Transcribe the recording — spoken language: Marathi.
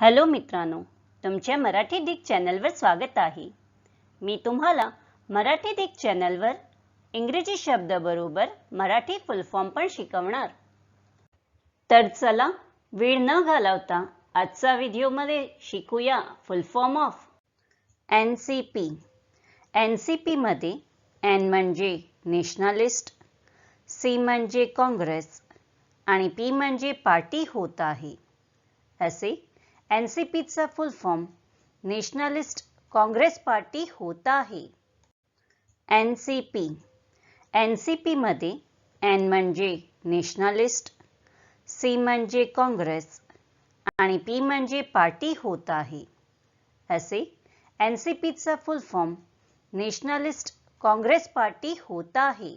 हॅलो मित्रांनो तुमच्या मराठी डिक चॅनलवर स्वागत आहे. मी तुम्हाला मराठी डिक चॅनलवर इंग्रजी शब्दाबरोबर मराठी फुल फॉर्म पण शिकवणार. तर चला वेळ न घालवता आजचा व्हिडिओमध्ये शिकूया full form of N C P N C पीमध्ये एन म्हणजे नॅशनलिस्ट सी म्हणजे काँग्रेस आणि पी म्हणजे पार्टी होत आहे. असे एन सी पीचा full form, Nationalist Congress Party होत आहे N C P N C पीमध्ये एन नॅशनलिस्ट, सी म्हणजे काँग्रेस पी म्हणजे पार्टी होत आहे. असे N C full form, Nationalist Congress Party होत आहे.